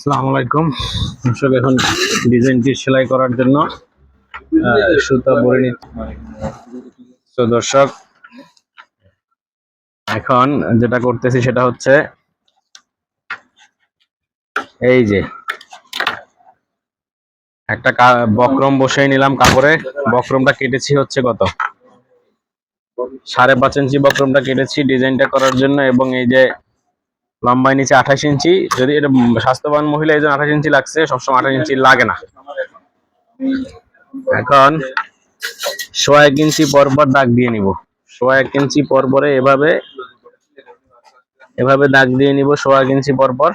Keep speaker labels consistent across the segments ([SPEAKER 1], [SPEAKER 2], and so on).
[SPEAKER 1] আসসালামু আলাইকুম। এখন ডিজাইনটি সেলাই করার জন্য সুতা ভরে নিচ্ছি। দর্শক, এখন যেটা করতেছি সেটা হচ্ছে, এই যে, একটা বক্রম বসিয়ে নিলাম কাপড়ে। বক্রমটা কেটেছি হচ্ছে কত? সাড়ে পাঁচ ইঞ্চি বক্রমটা কেটেছি ডিজাইনটা করার জন্য, এবং এই যে লম্বায় নিচে আঠাশ ইঞ্চি। যদি এটা স্বাস্থ্যবান মহিলা, এই জন্য আঠাশ ইঞ্চি লাগছে, সবসময় আঠাশ ইঞ্চি লাগে না। এখন সোয়া এক ইঞ্চি পর পর দাগ দিয়ে নিব। সোয়া এক ইঞ্চি পর পরে এভাবে এভাবে দাগ দিয়ে নিব, সোয়া এক ইঞ্চি পর পর।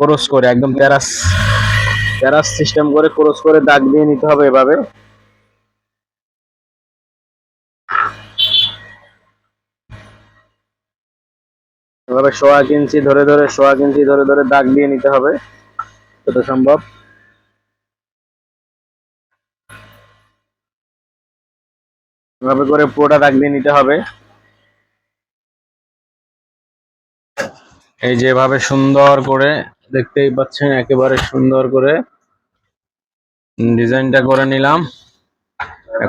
[SPEAKER 1] ক্রস করে, একদম প্যারাস তেরাস সিস্টেম করে ক্রস করে দাগ দিয়ে নিতে হবে এভাবে। এভাবে সোয়া ইঞ্চি ধরে ধরে, সোয়া ইঞ্চি ধরে ধরে দাগ দিয়ে নিতে হবে যত সম্ভব এভাবে করে পুরোটা দাগ দিয়ে নিতে হবে। এই যে এভাবে সুন্দর করে, দেখতেই পাচ্ছেন, একেবারে সুন্দর করে ডিজাইনটা করে নিলাম।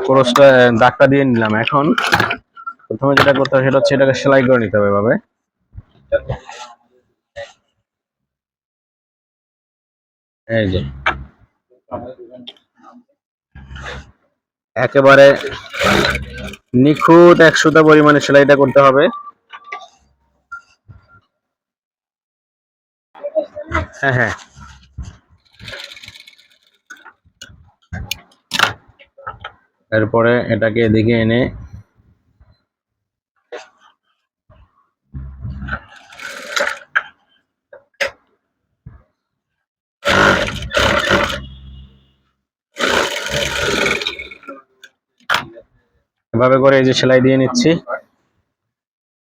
[SPEAKER 1] ক্রসটা, দাগটা দিয়ে নিলাম। এখন প্রথমে যেটা করতে হবে সেটা হচ্ছে এটাকে সেলাই করে নিতে হবে এভাবে। একেবারে নিখুঁত একশোটা পরিমাণে সেলাইটা করতে হবে। হ্যাঁ হ্যাঁ। এরপরে এটাকে এদিকে এনে এভাবে করে এই যে সেলাই দিয়ে নিচ্ছি।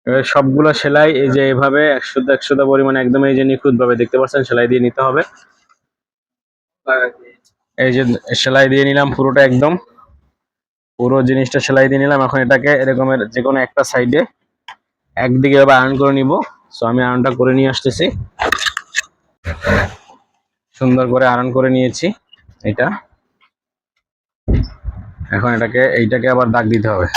[SPEAKER 1] এবার সবগুলো সেলাই এই যে এভাবে একশো একশোটা পরিমাণে একদম এই যে নিখুঁত ভাবে দেখতে পাচ্ছেন, সেলাই দিয়ে নিতে হবে। এই যে সেলাই দিয়ে নিলাম পুরোটা একদম। পুরো জিনিসটা সেলাই দিয়ে নিলাম। এখন এটাকে এরকমের যে কোনো একটা সাইডে একদিকে এভাবে আয়রন করে নিব। সো আমি আয়রনটা করে নিয়ে আসতেছি। সুন্দর করে আয়রন করে নিয়েছি এটা। এখন এটাকে, এইটাকে আবার দাগ দিতে হবে।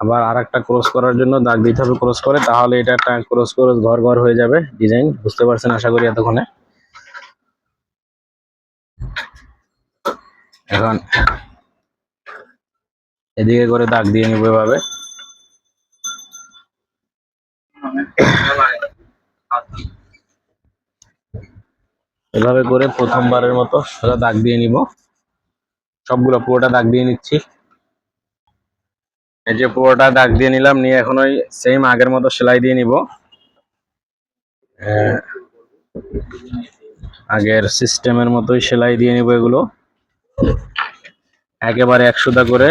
[SPEAKER 1] আবার আর একটা ক্রস করার জন্য দাগ দিতে হবে ক্রস করে, তাহলে এটা একটা ক্রস ক্রস ঘর ঘর হয়ে যাবে ডিজাইন। বুঝতে পারছেন আশা করি এতক্ষণে? এখন এদিকে করে দাগ দিয়ে নিব এভাবে। এভাবে করে প্রথমবারের মতো সোজা দাগ দিয়ে নিব। সবগুলো পুরোটা দাগ দিয়ে নিচ্ছি। এই যে পুরোটা দাগ দিয়ে নিলাম নিয়ে এখন ওই সেম আগের মতো সেলাই দিয়ে নিব। আহ, আগের সিস্টেমের মতোই সেলাই দিয়ে নিব এগুলো। একেবারে একশোটা করে।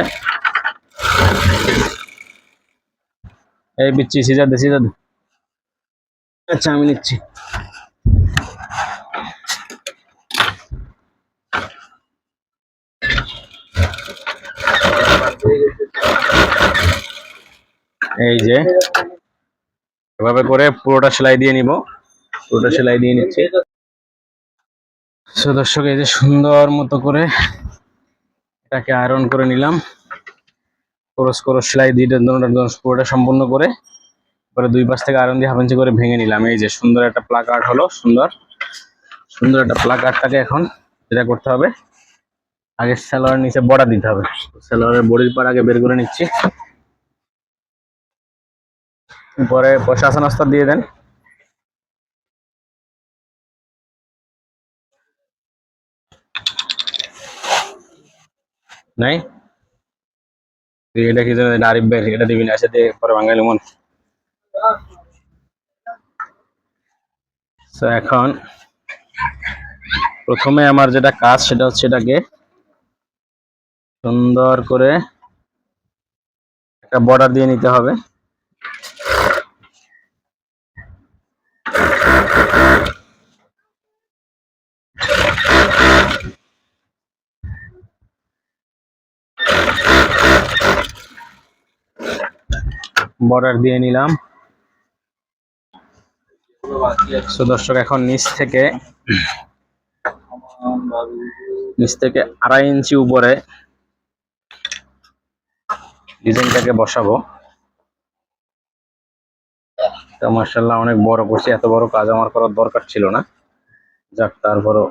[SPEAKER 1] এই বিচ্ছি সিজার দে। আচ্ছা আমি নিচ্ছি। এই যে এভাবে করে পুরোটা সেলাই দিয়ে নিব। পুরোটা সেলাই দিয়ে নিচ্ছি। So, দর্শক এই যে সুন্দর মতো করে এটাকে আয়রন করে নিলাম। ক্রস ক্রস সেলাই দিয়ে পুরোটা সম্পূর্ণ করে পরে দুই পাশ থেকে আয়রন দিয়ে হাফ ইঞ্চি করে ভেঙে নিলাম। এই যে সুন্দর একটা প্লাক আর্ট হলো সুন্দর। সুন্দর একটা প্লাক আর্টটাকে এখন যেটা করতে হবে আগে সালোয়ার নিচে বড়া দিতে হবে। সালোয়ারের বডির পার আগে বের করে নিচ্ছি। পরে প্রশাসন আস্তা দিয়ে দেন। নাই? এটা কি জানি আরিফ ভাই এটা দিবি না সাথে পরে বাঙালি মন। তো এখন প্রথমে আমার যেটা কাজ, সেটা হচ্ছে এটাকে সুন্দর করে একটা বর্ডার দিয়ে নিতে হবে। বর্ডার দিয়ে নিলাম। তো দর্শক, এখন নিচ থেকে নিচ থেকে আড়াই ইঞ্চি উপরে ডিজাইনটাকে বসাবো। তো মার্শাল্লাহ অনেক বড় করছি, এত বড় কাজ আমার করার দরকার ছিল না। যাক, তারপরও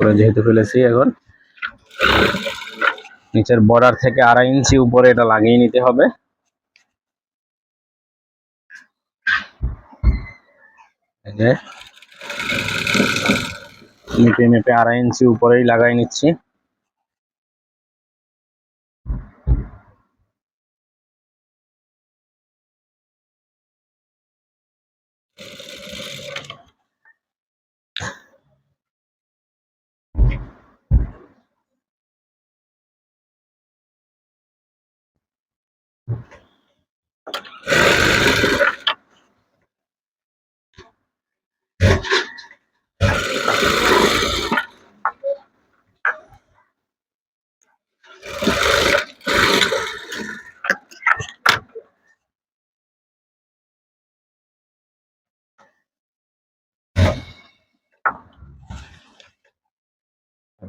[SPEAKER 1] করে যেহেতু ফেলেছি এখন, নিচের বর্ডার থেকে আড়াই ইঞ্চি উপরে এটা লাগিয়ে নিতে হবে। যে মেপে মেপে আড়াই ইঞ্চি উপরেই লাগাই নিচ্ছি।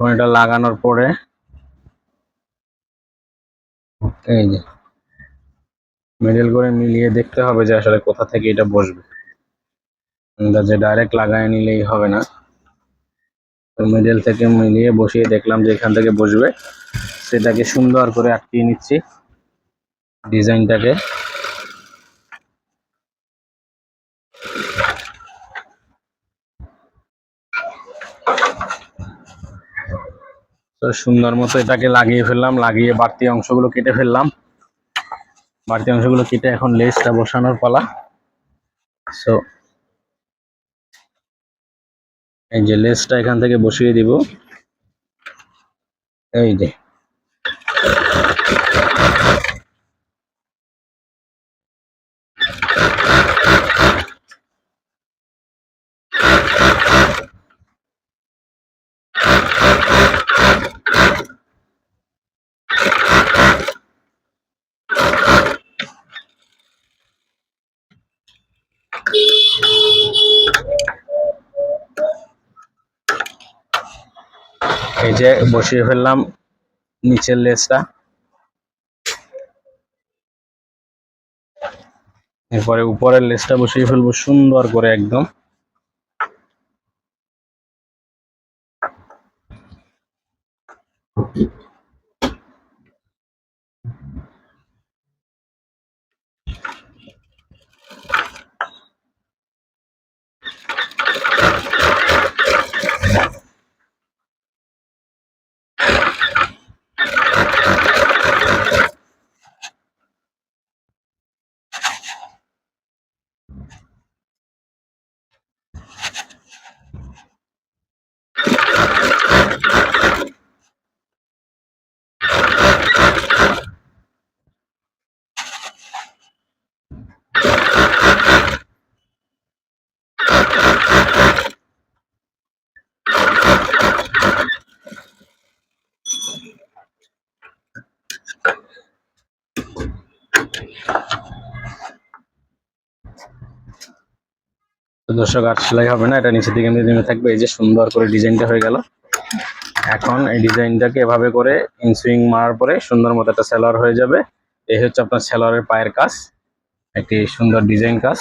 [SPEAKER 1] এখন এটা লাগানোর পরে এই যে মিডল করে মিলিয়ে দেখতে হবে যে আসলে কোথা থেকে এটা বসবে। যে ডাইরেক্ট লাগায় নিলেই হবে না। তো মিডল থেকে মিলিয়ে বসিয়ে দেখলাম যে এখান থেকে বসবে। সেটাকে সুন্দর করে আটকিয়ে নিচ্ছি ডিজাইনটাকে। তো সুন্দর মতো এটাকে লাগিয়ে ফেললাম, লাগিয়ে বাড়তি অংশগুলো কেটে ফেললাম। বাড়তি অংশগুলো কেটে এখন লেসটা বসানোর পালা। সো এই যে লেসটা এখান থেকে বসিয়ে দিব। এই যে। এই যে বসিয়ে ফেললাম নিচের লেসটা এরপরে উপরের লেসটা বসিয়ে ফেলব সুন্দর করে একদম। দর্শক, আর সেলাই হবে না, এটা নিচের দিকে এমনি নেমে থাকবে। এই যে সুন্দর করে ডিজাইনটা হয়ে গেল। এখন এই ডিজাইনটাকে এভাবে করে ইনসুইং মারার পরে সুন্দর মতো একটা সেলার হয়ে যাবে। এই হচ্ছে আপনার সেলারের পায়ের কাজ, একটি সুন্দর ডিজাইন কাজ।